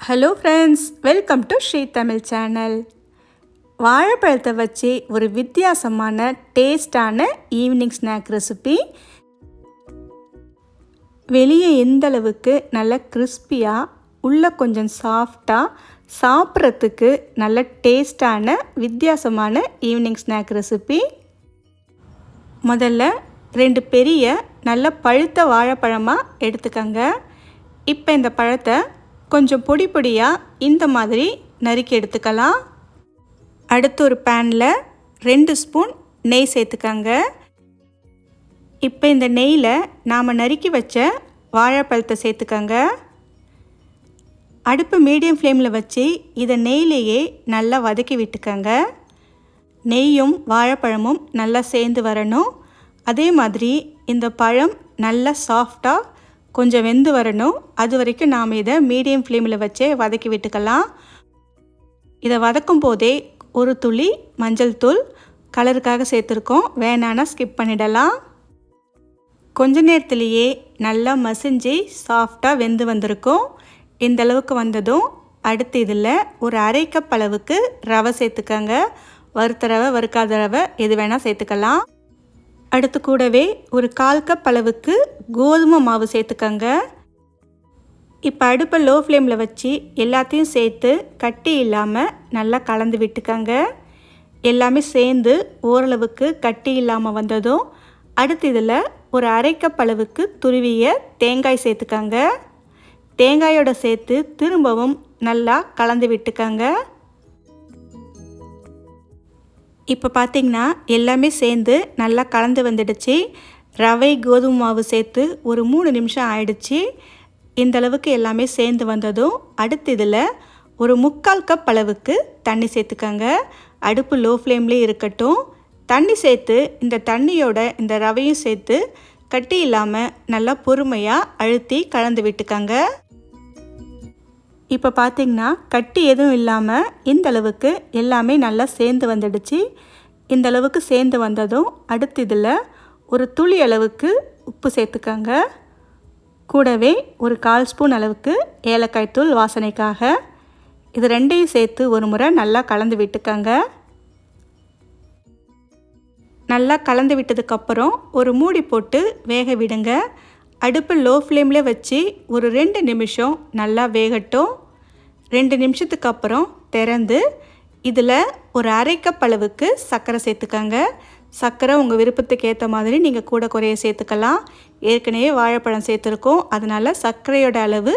Hello friends welcome to Sri Tamil channel வாழைப்பழத்தை வச்சு ஒரு வித்தியாசமான டேஸ்டான ஈவினிங் ஸ்நாக் ரெசிபி வெளியே எந்த அளவுக்கு நல்ல கிறிஸ்பியாக உள்ளே கொஞ்சம் சாஃப்டாக சாப்பிட்றதுக்கு நல்ல டேஸ்டான வித்தியாசமான ஈவினிங் ஸ்நாக் ரெசிபி முதல்ல ரெண்டு பெரிய நல்ல பழுத்த வாழைப்பழமாக எடுத்துக்கங்க. இப்போ இந்த பழத்தை கொஞ்சம் பொடி பொடியாக இந்த மாதிரி நறுக்கி எடுத்துக்கலாம். அடுத்து ஒரு பேனில் ரெண்டு ஸ்பூன் நெய் சேர்த்துக்கங்க. இப்போ இந்த நெய்யில் நாம் நறுக்கி வச்ச வாழைப்பழத்தை சேர்த்துக்கங்க. அடுப்பு மீடியம் ஃப்ளேமில் வச்சு இதை நெய்லேயே நல்லா வதக்கி விட்டுக்கங்க. நெய்யும் வாழைப்பழமும் நல்லா சேர்ந்து வரணும். அதே மாதிரி இந்த பழம் நல்லா சாஃப்டாக கொஞ்சம் வெந்து வரணும். அது வரைக்கும் நாம் இதை மீடியம் ஃப்ளேமில் வச்சே வதக்கி விட்டுக்கலாம். இதை வதக்கும் போதே ஒரு துளி மஞ்சள் தூள் கலருக்காக சேர்த்துருக்கோம். வேணான்னா ஸ்கிப் பண்ணிடலாம். கொஞ்ச நேரத்துலேயே நல்லா மசிஞ்சு சாஃப்டாக வெந்து வந்திருக்கும். இந்த அளவுக்கு வந்ததும் அடுத்து இதில் ஒரு அரை கப் அளவுக்கு ரவை சேர்த்துக்கங்க. வறுத்த ரவை வறுக்காத ரவை எது வேணால் சேர்த்துக்கலாம். அடுத்து கூடவே ஒரு கால் கப் அளவுக்கு கோதுமை மாவு சேர்த்துக்கங்க. இப்போ அடுப்பை லோ ஃப்ளேமில் வச்சு எல்லாத்தையும் சேர்த்து கட்டி இல்லாமல் நல்லா கலந்து விட்டுக்கங்க. எல்லாமே சேர்ந்து ஓரளவுக்கு கட்டி இல்லாமல் வந்ததும் அடுத்து இதில் ஒரு அரை கப் அளவுக்கு துருவிய தேங்காய் சேர்த்துக்கங்க. தேங்காயோட சேர்த்து திரும்பவும் நல்லா கலந்து விட்டுக்கங்க. இப்போ பார்த்திங்கன்னா எல்லாமே சேர்ந்து நல்லா கலந்து வந்துடுச்சு. ரவை கோதுமை மாவு சேர்த்து ஒரு மூணு நிமிஷம் ஆயிடுச்சு. இந்தளவுக்கு எல்லாமே சேர்ந்து வந்ததும் அடுத்து இதில் ஒரு முக்கால் கப் அளவுக்கு தண்ணி சேர்த்துக்கங்க. அடுப்பு லோ ஃப்ளேம்லேயே இருக்கட்டும். தண்ணி சேர்த்து இந்த தண்ணியோட இந்த ரவையும் சேர்த்து கட்டி இல்லாமல் நல்லா பொறுமையாக அழுத்தி கலந்து விட்டுக்கங்க. இப்போ பார்த்திங்கன்னா கட்டி எதுவும் இல்லாமல் இந்த அளவுக்கு எல்லாமே நல்லா சேர்ந்து வந்துடுச்சு. இந்த அளவுக்கு சேர்ந்து வந்ததும் அடுத்து இதில் ஒரு துளி அளவுக்கு உப்பு சேர்த்துக்கோங்க. கூடவே ஒரு கால் ஸ்பூன் அளவுக்கு ஏலக்காய் தூள் வாசனைக்காக இது ரெண்டையும் சேர்த்து ஒரு முறை நல்லா கலந்து விட்டுக்கோங்க. நல்லா கலந்து விட்டதுக்கப்புறம் ஒரு மூடி போட்டு வேக விடுங்க. அடுப்பு லோ ஃப்ளேமில் வச்சு ஒரு ரெண்டு நிமிஷம் நல்லா வேகட்டும். ரெண்டு நிமிஷத்துக்கு அப்புறம் திறந்து இதில் ஒரு அரை கப் அளவுக்கு சர்க்கரை சேர்த்துக்கங்க. சர்க்கரை உங்கள் விருப்பத்துக்கு ஏற்ற மாதிரி நீங்கள் கூட குறைய சேர்த்துக்கலாம். ஏற்கனவே வாழைப்பழம் சேர்த்துருக்கோம். அதனால் சர்க்கரையோட அளவு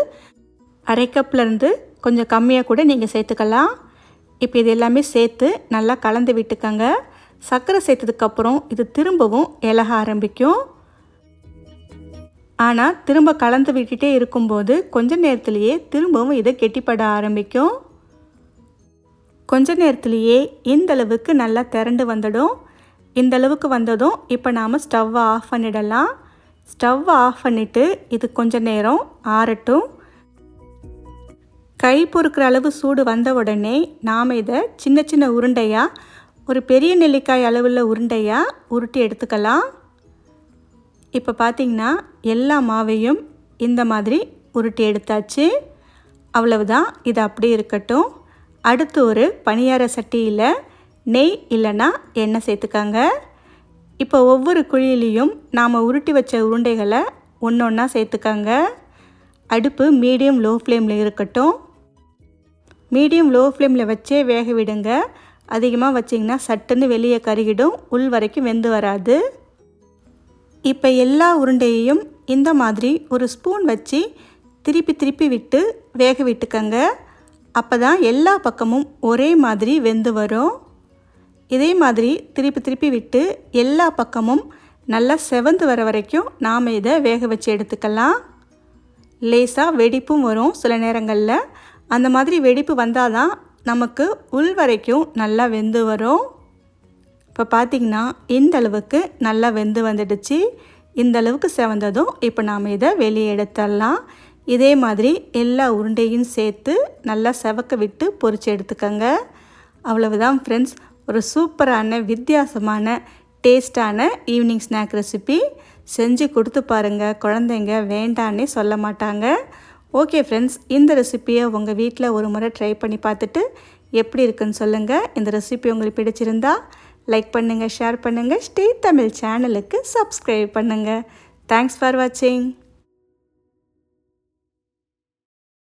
அரை கப்லேருந்து கொஞ்சம் கம்மியாக கூட நீங்கள் சேர்த்துக்கலாம். இப்போ இது எல்லாமே சேர்த்து நல்லா கலந்து விட்டுக்கங்க. சர்க்கரை சேர்த்ததுக்கப்புறம் இது திரும்பவும் இலக ஆரம்பிக்கும். ஆனால் திரும்ப கலந்து விட்டுட்டே இருக்கும்போது கொஞ்ச நேரத்திலேயே திரும்பவும் இதை கெட்டிப்பட ஆரம்பிக்கும். கொஞ்ச நேரத்துலேயே இந்தளவுக்கு நல்லா திரண்டு வந்துடும். இந்தளவுக்கு வந்ததும் இப்போ நாம் ஸ்டவ்வை ஆஃப் பண்ணிடலாம். ஸ்டவ்வை ஆஃப் பண்ணிவிட்டு இது கொஞ்ச நேரம் ஆறட்டும். கை பொறுக்கிற அளவு சூடு வந்த உடனே நாம் இதை சின்ன சின்ன உருண்டையாக ஒரு பெரிய நெல்லிக்காய் அளவில் உருண்டையாக உருட்டி எடுத்துக்கலாம். இப்போ பார்த்திங்கன்னா எல்லா மாவையும் இந்த மாதிரி உருட்டி எடுத்தாச்சு. அவ்வளவுதான். இது அப்படியே இருக்கட்டும். அடுத்து ஒரு பணியார சட்டியில் நெய் இல்லைன்னா எண்ணெய் சேர்த்துக்காங்க. இப்போ ஒவ்வொரு குழியிலையும் நாம் உருட்டி வச்ச உருண்டைகளை ஒன்று ஒன்றா சேர்த்துக்காங்க. அடுப்பு மீடியம் லோ ஃப்ளேமில் இருக்கட்டும். மீடியம் லோ ஃப்ளேமில் வச்சே வேக விடுங்க. அதிகமாக வச்சிங்கன்னா சட்டுன்னு வெளியே கருகிடும். உள் வரைக்கும் வெந்து வராது. இப்போ எல்லா உருண்டையையும் இந்த மாதிரி ஒரு ஸ்பூன் வச்சு திருப்பி திருப்பி விட்டு வேக விட்டுக்கங்க. அப்போ தான் எல்லா பக்கமும் ஒரே மாதிரி வெந்து வரும். இதே மாதிரி திருப்பி திருப்பி விட்டு எல்லா பக்கமும் நல்லா செவந்து வர வரைக்கும் நாம் இதை வேக வச்சு எடுத்துக்கலாம். லேசாக வெடிப்பும் வரும் சில நேரங்களில். அந்த மாதிரி வெடிப்பு வந்தால் தான் நமக்கு உள் வரைக்கும் நல்லா வெந்து வரும். இப்போ பார்த்திங்கன்னா இந்த அளவுக்கு நல்லா வெந்து வந்துடுச்சு. இந்த அளவுக்கு செவந்ததும் இப்போ நாம் இதை வெளியே எடுத்துடலாம். இதே மாதிரி எல்லா உருண்டையும் சேர்த்து நல்லா செவக்க விட்டு பொறிச்சு எடுத்துக்கோங்க. அவ்வளவுதான் ஃப்ரெண்ட்ஸ் ஒரு சூப்பரான வித்தியாசமான டேஸ்டான ஈவினிங் ஸ்நாக் ரெசிபி செஞ்சு கொடுத்து பாருங்கள் குழந்தைங்க வேண்டான்னே சொல்ல மாட்டாங்க. ஓகே ஃப்ரெண்ட்ஸ் இந்த ரெசிப்பியை உங்கள் வீட்டில் ஒரு முறை ட்ரை பண்ணி பார்த்துட்டு எப்படி இருக்குன்னு சொல்லுங்கள் இந்த ரெசிபி உங்களுக்கு பிடிச்சிருந்தா லைக் பண்ணுங்கள் ஷேர் பண்ணுங்கள் ஸ்டே தமிழ் சேனலுக்கு சப்ஸ்கிரைப் பண்ணுங்கள் தேங்க்ஸ் ஃபார் வாட்சிங்